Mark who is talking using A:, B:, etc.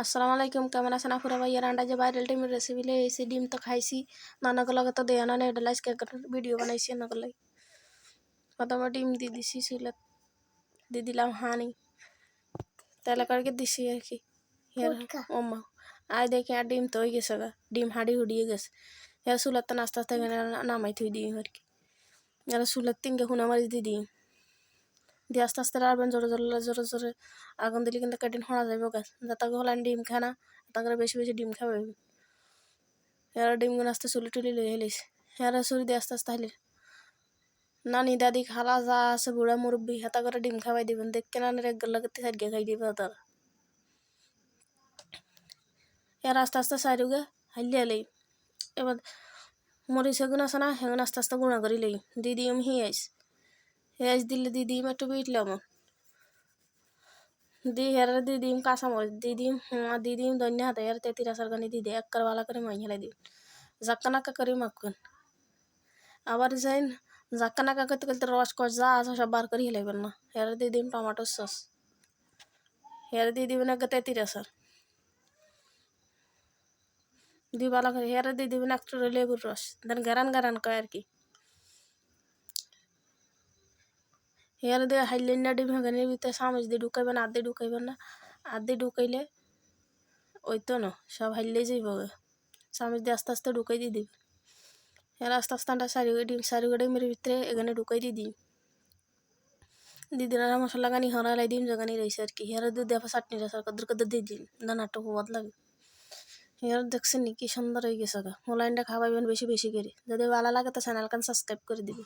A: আসসালামু আলাইকুম কেমন আছেন আপুরা ভাইয়া রান্না যে ভাইরাল ডিমের রেসিপি লিয়ে এসে ডিম তো খাইছি নানাকে লগে তো দেয়া না এটা আজকে ভিডিও বানাইছি নানাকে লাগে প্রথমে ডিম দিয়ে দিছি চুলাত দিয়ে দিলাম হানি তেলে কাড়কে দিছি আর কি ওমা আয় দেখি আর ডিম তো হয়ে গেছে গা ডিম হাঁড়ি হুড়িয়ে গেছে এর চুলার তো আস্তে আস্তে নামাই থুই দিই আর কি এর চুলার তিনকে খুনা মারি দিয়ে দিই দিয়ে আস্তে আস্তে রাখবেন জোরে জোরে জোরে জোরে আগুন দিলে কিন্তু কেটিন হওয়া যাবে গাছ যাতে হলেন ডিম খানা তাকে বেশি বেশি ডিম খাবে। এরা ডিমগুলো আস্তে চুলি টুলি লই হেলিস এরা চুরি দিয়ে আস্তে আস্তে হাইলে। নানি দাদি খালা যা আছে, বুড়া মুরব্বী, হাতা করে ডিম খাওয়াই দিবেন। দেখকে নানি রেগুলো লাগতে সাইডে খাই দিবে তারা। এর আস্তে আস্তে সাইডুগে হাইলে এলেই। এবার মরিচ সেগুন আছে না সেগুন আস্তে আস্তে গুঁড়া করি লই। দিদি আমি হিয়াইস। পেঁয়াজ দিলে দিয়ে দিম একটু বিট লবণ দি হেরে দিয়ে দিম কাঁচামরিচ দিয়ে দিম দিয়ে দিম ধনিয়া হাতে এর তেতির আসার গানি দিয়ে দিয়ে এক ভালো করে মাই হেলে দিম জাক্কা নাক্কা করে মাখুন আবার যাই জাক্কা নাক্কা করতে করতে রস কষ যা আছে সব বার করে হেলাইবেন না হেরে দিয়ে দিম টমাটোর সস হেরে দিয়ে দিবেন এক তেতির আসার দিয়ে ভালো করে হেরে দিয়ে দিবেন একটু লেবুর রস দেন গারান গারান কয় আর কি হেয়ার দিয়ে হাইলেন না ডিম হাগানির ভিতরে চামচ দিয়ে ঢুকাইবেন আধে ঢুকাইবেন না আধে ঢুকাইলে ওই তো না সব হাইলেই যাইব চামচ দিয়ে আস্তে আস্তে ঢুকাই দিয়ে দিবি এর আস্তে আস্তে আন্টা সারি ডিম সারি ডিমের ভিতরে এখানে ঢুকাই দিয়ে দিই দিদিনারা মশলা গানি হরালাই ডিম জগানি রয়েছে আর কি হেয়ার দুধ দিয়ে চাটনি রয়েছে কদ্দুর কদ্দুর দিয়ে দিন দানাটা খুব লাগে হেয়ার দেখছেন নি কি সুন্দর হয়ে গেছে গা মোলাইনটা খাওয়াইবেন বেশি বেশি করে যদি ভালো লাগে তো চ্যানেলখান সাবস্ক্রাইব করে দিবি